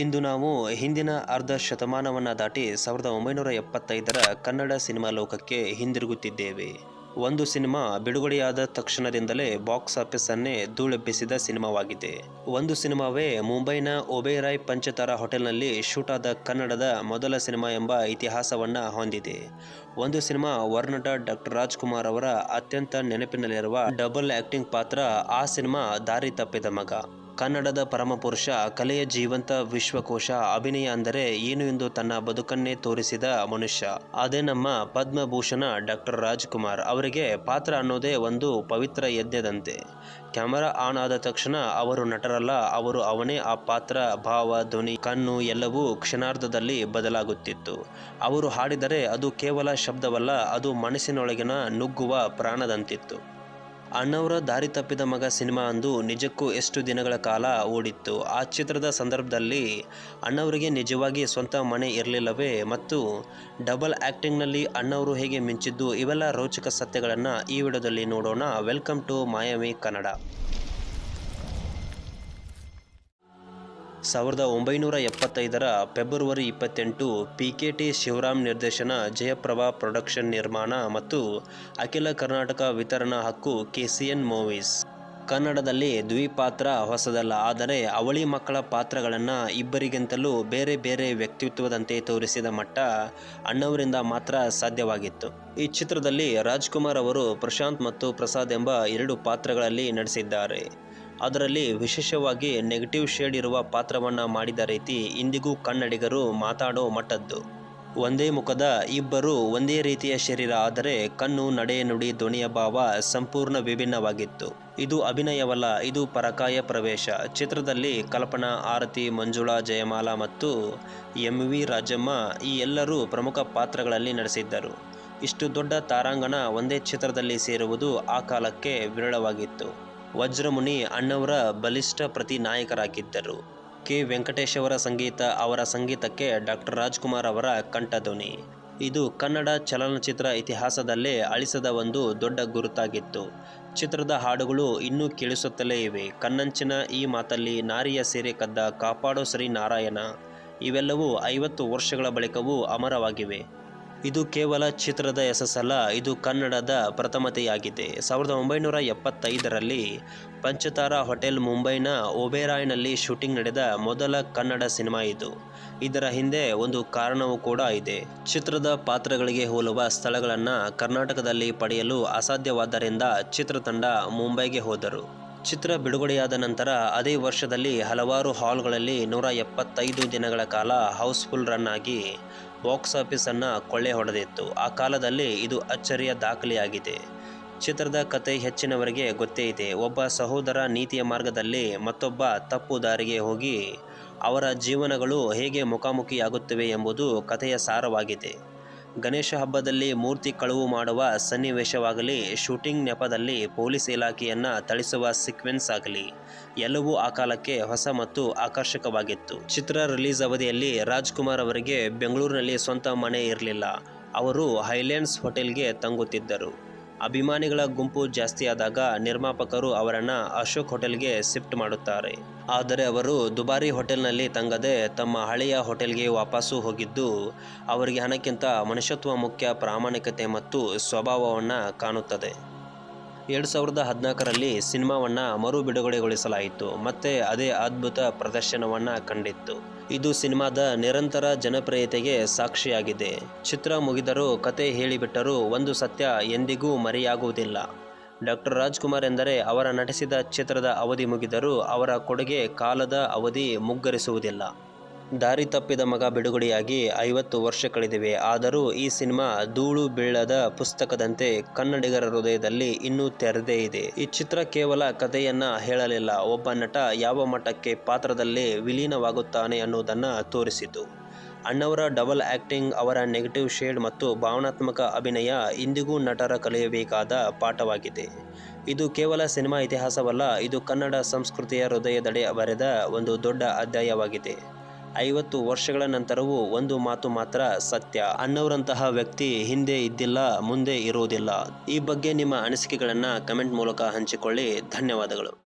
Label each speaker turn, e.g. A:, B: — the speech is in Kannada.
A: ಇಂದು ನಾವು ಹಿಂದಿನ ಅರ್ಧ ಶತಮಾನವನ್ನು ದಾಟಿ ಸಾವಿರದ ಒಂಬೈನೂರ ಎಪ್ಪತ್ತೈದರ ಕನ್ನಡ ಸಿನಿಮಾ ಲೋಕಕ್ಕೆ ಹಿಂದಿರುಗುತ್ತಿದ್ದೇವೆ. ಒಂದು ಸಿನಿಮಾ ಬಿಡುಗಡೆಯಾದ ತಕ್ಷಣದಿಂದಲೇ ಬಾಕ್ಸ್ ಆಫೀಸನ್ನೇ ಧೂಳೆಬ್ಬಿಸಿದ ಸಿನಿಮಾವಾಗಿದೆ. ಒಂದು ಸಿನಿಮಾವೇ ಮುಂಬೈನ ಒಬೇರಾಯ್ ಪಂಚತಾರ ಹೋಟೆಲ್ನಲ್ಲಿ ಶೂಟ್ ಆದ ಕನ್ನಡದ ಮೊದಲ ಸಿನಿಮಾ ಎಂಬ ಇತಿಹಾಸವನ್ನು ಹೊಂದಿದೆ. ಒಂದು ಸಿನಿಮಾ ವರ್ಣಟ ಡಾಕ್ಟರ್ ರಾಜ್ಕುಮಾರ್ ಅವರ ಅತ್ಯಂತ ನೆನಪಿನಲ್ಲಿರುವ ಡಬಲ್ ಆಕ್ಟಿಂಗ್ ಪಾತ್ರ, ಆ ಸಿನಿಮಾ ದಾರಿ ತಪ್ಪಿದ ಮಗ. ಕನ್ನಡದ ಪರಮಪುರುಷ ಕಲೆಯ ಜೀವಂತ ವಿಶ್ವಕೋಶ, ಅಭಿನಯ ಅಂದರೆ ಏನು ಎಂದು ತನ್ನ ಬದುಕನ್ನೇ ತೋರಿಸಿದ ಮನುಷ್ಯ. ಅದೇ ನಮ್ಮ ಪದ್ಮಭೂಷಣ ಡಾಕ್ಟರ್ ರಾಜ್ಕುಮಾರ್ ಅವರಿಗೆ ಪಾತ್ರ ಅನ್ನೋದೇ ಒಂದು ಪವಿತ್ರ ಯಜ್ಞದಂತೆ ಕ್ಯಾಮರಾ ಆನ್ ಆದ ತಕ್ಷಣ ಅವರು ನಟರಲ್ಲ, ಅವರು ಅವನೇ ಆ ಪಾತ್ರ, ಭಾವ, ಧ್ವನಿ, ಕಣ್ಣು ಎಲ್ಲವೂ ಕ್ಷಣಾರ್ಧದಲ್ಲಿ ಬದಲಾಗುತ್ತಿತ್ತು. ಅವರು ಹಾಡಿದರೆ ಅದು ಕೇವಲ ಶಬ್ದವಲ್ಲ, ಅದು ಮನಸ್ಸಿನೊಳಗಿನ ನುಗ್ಗುವ ಪ್ರಾಣದಂತಿತ್ತು. ಅಣ್ಣವರ ದಾರಿ ತಪ್ಪಿದ ಮಗ ಸಿನಿಮಾ ಅಂದು ನಿಜಕ್ಕೂ ಎಷ್ಟು ದಿನಗಳ ಕಾಲ ಓಡಿತ್ತು. ಆ ಚಿತ್ರದ ಸಂದರ್ಭದಲ್ಲಿ ಅಣ್ಣವರಿಗೆ ನಿಜವಾಗಿ ಸ್ವಂತ ಮನೆ ಇರಲಿಲ್ಲವೇ? ಮತ್ತು ಡಬಲ್ ಆ್ಯಕ್ಟಿಂಗ್ನಲ್ಲಿ ಅಣ್ಣವರು ಹೇಗೆ ಮಿಂಚಿದ್ದು? ಇವೆಲ್ಲ ರೋಚಕ ಸತ್ಯಗಳನ್ನು ಈ ವಿಡಿಯೋದಲ್ಲಿ ನೋಡೋಣ. Welcome to Mayami Kannada. ಸಾವಿರದ ಒಂಬೈನೂರ ಎಪ್ಪತ್ತೈದರ ಫೆಬ್ರವರಿ ಇಪ್ಪತ್ತೆಂಟು ಪಿ ಕೆ ಟಿ ಶಿವರಾಮ್ ನಿರ್ದೇಶನ ಜಯಪ್ರಭಾ ಪ್ರೊಡಕ್ಷನ್ ನಿರ್ಮಾಣ ಮತ್ತು ಅಖಿಲ ಕರ್ನಾಟಕ ವಿತರಣಾ ಹಕ್ಕು ಕೆ ಸಿ ಎನ್ ಮೂವೀಸ್. ಕನ್ನಡದಲ್ಲಿ ದ್ವಿಪಾತ್ರ ಹೊಸದಲ್ಲ, ಆದರೆ ಅವಳಿ ಮಕ್ಕಳ ಪಾತ್ರಗಳನ್ನು ಇಬ್ಬರಿಗಿಂತಲೂ ಬೇರೆ ಬೇರೆ ವ್ಯಕ್ತಿತ್ವದಂತೆ ತೋರಿಸಿದ ಮಟ್ಟ ಅಣ್ಣವರಿಂದ ಮಾತ್ರ ಸಾಧ್ಯವಾಗಿತ್ತು. ಈ ಚಿತ್ರದಲ್ಲಿ ರಾಜ್ಕುಮಾರ್ ಅವರು ಪ್ರಶಾಂತ್ ಮತ್ತು ಪ್ರಸಾದ್ ಎಂಬ ಎರಡು ಪಾತ್ರಗಳಲ್ಲಿ ನಟಿಸಿದ್ದಾರೆ. ಅದರಲ್ಲಿ ವಿಶೇಷವಾಗಿ ನೆಗೆಟಿವ್ ಶೇಡ್ ಇರುವ ಪಾತ್ರವನ್ನು ಮಾಡಿದ ರೀತಿ ಇಂದಿಗೂ ಕನ್ನಡಿಗರು ಮಾತಾಡೋ ಮಟ್ಟದ್ದು. ಒಂದೇ ಮುಖದ ಇಬ್ಬರು ಒಂದೇ ರೀತಿಯ ಶರೀರ ಆದರೆ ಕಣ್ಣು, ನಡೆ, ನುಡಿ, ಧ್ವನಿಯ ಭಾವ ಸಂಪೂರ್ಣ ವಿಭಿನ್ನವಾಗಿತ್ತು. ಇದು ಅಭಿನಯವಲ್ಲ, ಇದು ಪರಕಾಯ ಪ್ರವೇಶ. ಚಿತ್ರದಲ್ಲಿ ಕಲ್ಪನಾ, ಆರತಿ, ಮಂಜುಳಾ, ಜಯಮಾಲಾ ಮತ್ತು ಎಂ ವಿ ರಾಜಮ್ಮ ಈ ಎಲ್ಲರೂ ಪ್ರಮುಖ ಪಾತ್ರಗಳಲ್ಲಿ ನಡೆಸಿದ್ದರು ಇಷ್ಟು ದೊಡ್ಡ ತಾರಾಂಗಣ ಒಂದೇ ಚಿತ್ರದಲ್ಲಿ ಸೇರುವುದು ಆ ಕಾಲಕ್ಕೆ ವಿರಳವಾಗಿತ್ತು. ವಜ್ರಮುನಿ ಅಣ್ಣವರ ಬಲಿಷ್ಠ ಪ್ರತಿ ನಾಯಕರಾಗಿದ್ದರು ಕೆ. ವೆಂಕಟೇಶ್ ಅವರ ಸಂಗೀತ ಅವರ ಸಂಗೀತಕ್ಕೆ ಡಾಕ್ಟರ್ ರಾಜ್ಕುಮಾರ್ ಅವರ ಕಂಠಧ್ವನಿ. ಇದು ಕನ್ನಡ ಚಲನಚಿತ್ರ ಇತಿಹಾಸದಲ್ಲೇ ಅಳಿಸದ ಒಂದು ದೊಡ್ಡ ಗುರುತಾಗಿತ್ತು. ಚಿತ್ರದ ಹಾಡುಗಳು ಇನ್ನೂ ಕೇಳಿಸುತ್ತಲೇ ಇವೆ. ಕನ್ನಂಚಿನ ಈ ಮಾತಲ್ಲಿ ನಾರಿಯ ಸೀರೆ ಕದ್ದ ಕಾಪಾಡೋ ಶ್ರೀ ನಾರಾಯಣ. ಇವೆಲ್ಲವೂ ಐವತ್ತು ವರ್ಷಗಳ ಬಳಿಕವೂ ಅಮರವಾಗಿವೆ. ಇದು ಕೇವಲ ಚಿತ್ರದ ಯಶಸ್ಸಲ್ಲ, ಇದು ಕನ್ನಡದ ಪ್ರಥಮತೆಯಾಗಿದೆ. ಸಾವಿರದ ಒಂಬೈನೂರ ಎಪ್ಪತ್ತೈದರಲ್ಲಿ ಪಂಚತಾರಾ ಹೋಟೆಲ್ ಮುಂಬೈನ ಒಬೆರಾಯ್ನಲ್ಲಿ ಶೂಟಿಂಗ್ ನಡೆದ ಮೊದಲ ಕನ್ನಡ ಸಿನಿಮಾ ಇದು. ಇದರ ಹಿಂದೆ ಒಂದು ಕಾರಣವೂ ಕೂಡ ಇದೆ. ಚಿತ್ರದ ಪಾತ್ರಗಳಿಗೆ ಹೋಲುವ ಸ್ಥಳಗಳನ್ನು ಕರ್ನಾಟಕದಲ್ಲಿ ಪಡೆಯಲು ಅಸಾಧ್ಯವಾದ್ದರಿಂದ ಚಿತ್ರತಂಡ ಮುಂಬೈಗೆ ಹೋದರು. ಚಿತ್ರ ಬಿಡುಗಡೆಯಾದ ನಂತರ ಅದೇ ವರ್ಷದಲ್ಲಿ ಹಲವಾರು ಹಾಲ್ಗಳಲ್ಲಿ ನೂರ ಎಪ್ಪತ್ತೈದು ದಿನಗಳ ಕಾಲ ಹೌಸ್ಫುಲ್ ರನ್ ಆಗಿ ಬಾಕ್ಸ್ ಆಫೀಸನ್ನು ಕೊಳ್ಳೆ ಹೊಡೆದಿತ್ತು. ಆ ಕಾಲದಲ್ಲಿ ಇದು ಅಚ್ಚರಿಯ ದಾಖಲೆಯಾಗಿದೆ. ಚಿತ್ರದ ಕತೆ ಹೆಚ್ಚಿನವರಿಗೆ ಗೊತ್ತೇ ಇದೆ. ಒಬ್ಬ ಸಹೋದರ ನೀತಿಯ ಮಾರ್ಗದಲ್ಲಿ ಮತ್ತೊಬ್ಬ ತಪ್ಪು ದಾರಿಗೆ ಹೋಗಿ ಅವರ ಜೀವನಗಳು ಹೇಗೆ ಮುಖಾಮುಖಿಯಾಗುತ್ತವೆ ಎಂಬುದು ಕಥೆಯ ಸಾರವಾಗಿದೆ. ಗಣೇಶ ಹಬ್ಬದಲ್ಲಿ ಮೂರ್ತಿ ಕಳುವು ಮಾಡುವ ಸನ್ನಿವೇಶವಾಗಲಿ, ಶೂಟಿಂಗ್ ನೆಪದಲ್ಲಿ ಪೊಲೀಸ್ ಇಲಾಖೆಯನ್ನು ಥಳಿಸುವ ಸೀಕ್ವೆನ್ಸ್ ಆಗಲಿ, ಎಲ್ಲವೂ ಆ ಕಾಲಕ್ಕೆ ಹೊಸ ಮತ್ತು ಆಕರ್ಷಕವಾಗಿತ್ತು. ಚಿತ್ರ ರಿಲೀಸ್ ಅವಧಿಯಲ್ಲಿ ರಾಜ್ಕುಮಾರ್ ಅವರಿಗೆ ಬೆಂಗಳೂರಿನಲ್ಲಿ ಸ್ವಂತ ಮನೆ ಇರಲಿಲ್ಲ. ಅವರು ಹೈಲ್ಯಾಂಡ್ಸ್ ಹೋಟೆಲ್ಗೆ ತಂಗುತ್ತಿದ್ದರು. ಅಭಿಮಾನಿಗಳ ಗುಂಪು ಜಾಸ್ತಿಯಾದಾಗ ನಿರ್ಮಾಪಕರು ಅವರನ್ನು ಅಶೋಕ್ ಹೋಟೆಲ್ಗೆ ಶಿಫ್ಟ್ ಮಾಡುತ್ತಾರೆ. ಆದರೆ ಅವರು ದುಬಾರಿ ಹೋಟೆಲ್ನಲ್ಲಿ ತಂಗದೆ ತಮ್ಮ ಹಳೆಯ ಹೋಟೆಲ್ಗೆ ವಾಪಸ್ಸು ಹೋಗಿದ್ದು, ಅವರಿಗೆ ಹಣಕ್ಕಿಂತ ಮನುಷ್ಯತ್ವ ಮುಖ್ಯ ಪ್ರಾಮಾಣಿಕತೆ ಮತ್ತು ಸ್ವಭಾವವನ್ನು ಕಾಣುತ್ತದೆ. ಎರಡು ಸಾವಿರದ ಹದಿನಾಲ್ಕರಲ್ಲಿ ಸಿನಿಮಾವನ್ನು ಮರು ಬಿಡುಗಡೆಗೊಳಿಸಲಾಯಿತು ಮತ್ತೆ ಅದೇ ಅದ್ಭುತ ಪ್ರದರ್ಶನವನ್ನು ಕಂಡಿತ್ತು. ಇದು ಸಿನಿಮಾದ ನಿರಂತರ ಜನಪ್ರಿಯತೆಗೆ ಸಾಕ್ಷಿಯಾಗಿದೆ. ಚಿತ್ರ ಮುಗಿದರೂ ಕತೆ ಹೇಳಿಬಿಟ್ಟರೂ ಒಂದು ಸತ್ಯ ಎಂದಿಗೂ ಮರೆಯಾಗುವುದಿಲ್ಲ. ಡಾಕ್ಟರ್ ರಾಜ್ಕುಮಾರ್ ಎಂದರೆ ಅವರ ನಟಿಸಿದ ಚಿತ್ರದ ಅವಧಿ ಮುಗಿದರೂ ಅವರ ಕೊಡುಗೆ ಕಾಲದ ಅವಧಿ ಮುಗ್ಗರಿಸುವುದಿಲ್ಲ. ದಾರಿ ತಪ್ಪಿದ ಮಗ ಬಿಡುಗಡೆಯಾಗಿ ಐವತ್ತು ವರ್ಷ ಕಳೆದಿವೆ. ಆದರೂ ಈ ಸಿನಿಮಾ ಧೂಳು ಬೀಳದ ಪುಸ್ತಕದಂತೆ ಕನ್ನಡಿಗರ ಹೃದಯದಲ್ಲಿ ಇನ್ನೂ ತೆರೆದೇ ಇದೆ. ಈ ಚಿತ್ರ ಕೇವಲ ಕಥೆಯನ್ನ ಹೇಳಲಿಲ್ಲ. ಒಬ್ಬ ನಟ ಯಾವ ಮಟ್ಟಕ್ಕೆ ಪಾತ್ರದಲ್ಲಿ ವಿಲೀನವಾಗುತ್ತಾನೆ ಅನ್ನುವುದನ್ನು ತೋರಿಸಿತು. ಅಣ್ಣವರ ಡಬಲ್ ಆ್ಯಕ್ಟಿಂಗ್ ಅವರ ನೆಗೆಟಿವ್ ಶೇಡ್ ಮತ್ತು ಭಾವನಾತ್ಮಕ ಅಭಿನಯ ಇಂದಿಗೂ ನಟರ ಕಲಿಯಬೇಕಾದ ಪಾಠವಾಗಿದೆ. ಇದು ಕೇವಲ ಸಿನಿಮಾ ಇತಿಹಾಸವಲ್ಲ, ಇದು ಕನ್ನಡ ಸಂಸ್ಕೃತಿಯ ಹೃದಯದಡೆ ಬರೆದ ಒಂದು ದೊಡ್ಡ ಅಧ್ಯಾಯವಾಗಿದೆ. ಐವತ್ತು ವರ್ಷಗಳ ನಂತರವೂ ಒಂದು ಮಾತು ಮಾತ್ರ ಸತ್ಯ. ಅಣ್ಣವರಂತಹ ವ್ಯಕ್ತಿ ಹಿಂದೆ ಇದ್ದಿಲ್ಲ, ಮುಂದೆ ಇರುವುದಿಲ್ಲ ಈ ಬಗ್ಗೆ ನಿಮ್ಮ ಅನಿಸಿಕೆಗಳನ್ನು ಕಮೆಂಟ್ ಮೂಲಕ ಹಂಚಿಕೊಳ್ಳಿ. ಧನ್ಯವಾದಗಳು.